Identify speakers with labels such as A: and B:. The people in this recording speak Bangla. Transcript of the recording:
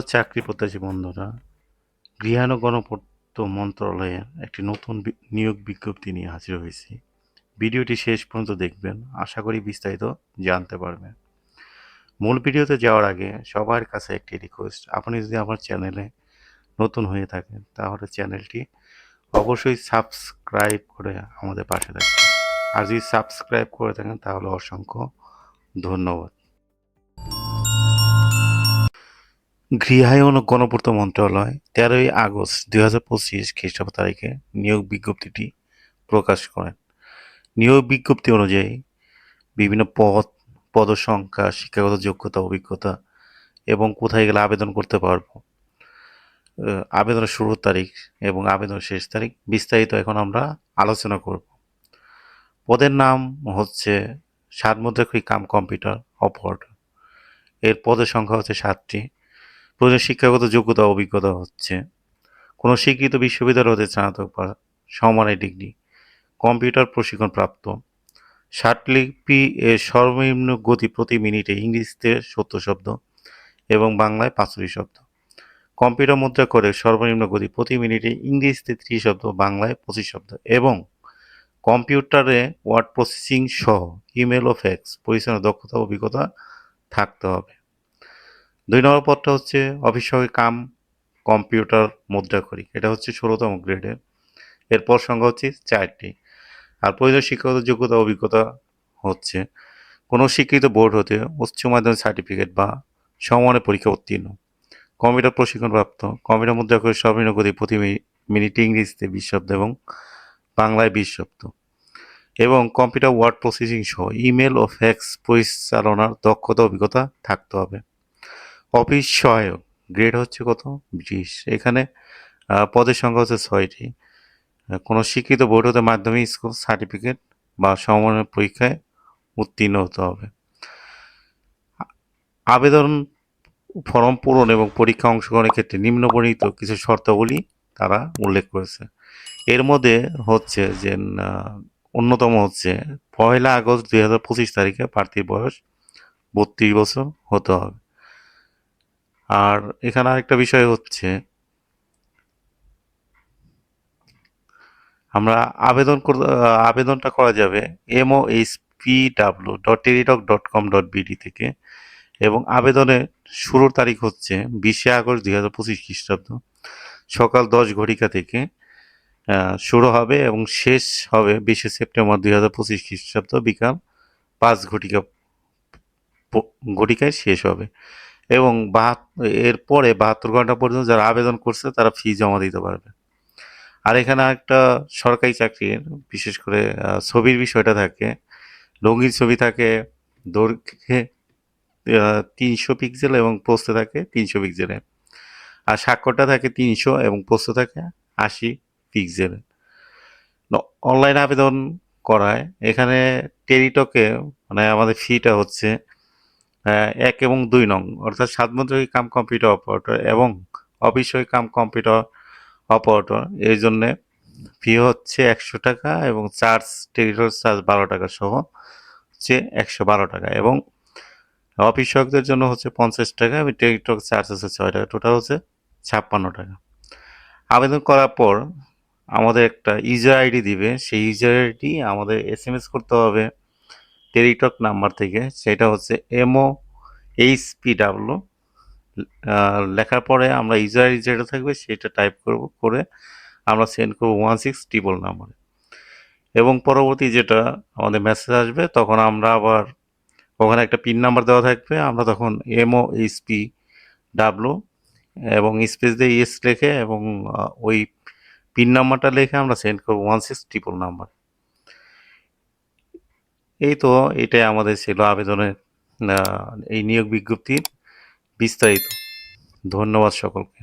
A: চাকরি প্রত্যাশী বন্ধুরা গৃহায়ণ গণপূর্ত মন্ত্রণালয়ের একটি নতুন নিয়োগ বিজ্ঞপ্তি নিয়ে হাজির হয়েছি। ভিডিওটি শেষ পর্যন্ত দেখবেন, আশা করি বিস্তারিত জানতে পারবেন। মূল ভিডিওতে যাওয়ার আগে সবার কাছে একটি রিকোয়েস্ট আপনি যদি আমার চ্যানেলে নতুন হয়ে থাকেন, তাহলে চ্যানেলটি অবশ্যই সাবস্ক্রাইব করে আমাদের পাশে থাকবেন। আর যদি সাবস্ক্রাইব করে থাকেন, তাহলে অসংখ্য ধন্যবাদ। গৃহায়ণ ও গণপূর্ত মন্ত্রণালয় তেরোই আগস্ট দুই হাজার পঁচিশ খ্রিস্টাব্দ তারিখে নিয়োগ বিজ্ঞপ্তিটি প্রকাশ করেন। নিয়োগ বিজ্ঞপ্তি অনুযায়ী বিভিন্ন পদ, পদসংখ্যা, শিক্ষাগত যোগ্যতা, অভিজ্ঞতা এবং কোথায় গেলে আবেদন করতে পারব আবেদনের শুরুর তারিখ এবং আবেদনের শেষ তারিখ বিস্তারিত এখন আমরা আলোচনা করব। পদের নাম হচ্ছে সাত মুদ্রাক্ষরী কাম কম্পিউটার অপারেটর। এর পদের সংখ্যা হচ্ছে সাতটি। প্রয়োজন শিক্ষাগত যোগ্যতা অভিজ্ঞতা হচ্ছে। কোনো স্বীকৃত বিশ্ববিদ্যালয় হতে স্নাতক বা সমমানের ডিগ্রি। কম্পিউটার প্রশিক্ষণ প্রাপ্ত। ষাটলিপি এর সর্বনিম্ন গতি প্রতি মিনিটে ইংরেজিতে সত্তর শব্দ এবং বাংলায় পাঁচচল্লিশ শব্দ। কম্পিউটার মুদ্রা করে সর্বনিম্ন গতি প্রতি মিনিটে ইংরেজিতে ত্রিশ শব্দ, বাংলায় পঁচিশ শব্দ এবং কম্পিউটারে ওয়ার্ড প্রসেসিং সহ ইমেল ও ফ্যাক্স পরিচালনার দক্ষতা অভিজ্ঞতা থাকতে হবে। দুই নম্বর পদটা হচ্ছে অফিস কাম কম্পিউটার মুদ্রা করি। এটা হচ্ছে ষোলোতম গ্রেডের এরপর সংখ্যা হচ্ছে চারটি। আর প্রয়োজন শিক্ষাগত যোগ্যতা, অভিজ্ঞতা হচ্ছে কোনো স্বীকৃত বোর্ড হতে উচ্চ মাধ্যমিক সার্টিফিকেট বা সমমানের পরীক্ষা উত্তীর্ণ। কম্পিউটার প্রশিক্ষণপ্রাপ্ত, কম্পিউটার মুদ্রা করে সর্বনিম্ন গতি প্রতি মিনিট ইংরেজিতে বিশ শব্দ এবং বাংলায় বিশ শব্দ। এবং কম্পিউটার ওয়ার্ড প্রসেসিং সহ ইমেল ও ফ্যাক্স পরিচালনার দক্ষতা, অভিজ্ঞতা থাকতে হবে। অফিস সহায়ক গ্রেড হচ্ছে কত? বিশ। এখানে পদের সংখ্যা হচ্ছে ছয়টি। কোনো স্বীকৃত বোর্ড হতে মাধ্যমিক স্কুল সার্টিফিকেট বা সমমানের পরীক্ষায় উত্তীর্ণ হতে হবে। আবেদন ফর্ম পূরণ এবং পরীক্ষা অংশগ্রহণের ক্ষেত্রে নিম্নবর্ণিত কিছু শর্তাবলী তারা উল্লেখ করেছে। এর মধ্যে হচ্ছে যে অন্যতম হচ্ছে পয়লা আগস্ট দুই হাজার পঁচিশ তারিখে প্রার্থীর বয়স বত্রিশ বছর হতে হবে। আর এখানে আরেকটা বিষয় হচ্ছে, আমরা আবেদন আবেদনটা করা যাবে M O H P W dot Teletalk dot com dot BD থেকে এবং আবেদনের শুরুর তারিখ হচ্ছে বিশে আগস্ট দুই হাজার পঁচিশ খ্রিস্টাব্দ। সকাল দশ ঘটিকা থেকে শুরু হবে এবং শেষ হবে বিশে সেপ্টেম্বর দুই হাজার পঁচিশ খ্রিস্টাব্দ বিকাল পাঁচ ঘটিকা, ঘটিকায় শেষ হবে। এবং বাহাত্তর এরপরে বাহাত্তর ঘণ্টা পর্যন্ত যারা আবেদন করছে তারা ফি জমা দিতে পারবে। আর এখানে একটা সরকারি চাকরির বিশেষ করে ছবির বিষয়টা থাকে। রঙিন ছবি থাকে, দৈর্ঘ্যে তিনশো পিক্সেল এবং পোস্টে থাকে তিনশো পিক্সেলে আর স্বাক্ষরটা থাকে তিনশো এবং পোস্ট থাকে আশি পিক্সেল অনলাইন আবেদন করায়। এখানে টেরিটকে মানে আমাদের ফিটা হচ্ছে এক এবং দুই নং। অর্থাৎ সাতমন্ত্রী কাম কম্পিউটার অপারেটর এবং অফিসই কাম কম্পিউটার অপারেটর। এই জন্যে ফি হচ্ছে একশো টাকা এবং চার্জ টেলিটক চার্জ বারো টাকা সহ হচ্ছে একশো বারো টাকা এবং অফিস সহায়কদের জন্য হচ্ছে পঞ্চাশ টাকা এবং টেলিটক চার্জ হচ্ছে ছয় টাকা। টোটাল হচ্ছে ছাপ্পান্ন টাকা। আবেদন করার পর আমাদের একটা ইউজার আইডি দিবে। সেই ইউজার আইডি আমাদের এস এম এস করতে হবে। টেলিটক নাম্বার থেকে, সেটা হচ্ছে এমও এইচ পি ডাব্লু লেখার পরে আমরা ইউজার যেটা থাকবে সেটা টাইপ করব, করে আমরা সেন্ড করব ওয়ান সিক্স ট্রিপল নাম্বারে এবং পরবর্তী যেটা আমাদের মেসেজ আসবে, তখন আমরা আবার ওখানে একটা পিন নাম্বার দেওয়া থাকবে, আমরা তখন M O H P W এবং স্পেস দিয়ে ইএস লেখে এবং ওই পিন নাম্বারটা লেখে আমরা সেন্ড করব ওয়ান সিক্স ট্রিপল নাম্বার এই তো এটাই আমাদের ছিল আবেদনের এই নিয়োগ বিজ্ঞপ্তির বিস্তারিত। ধন্যবাদ সকলকে।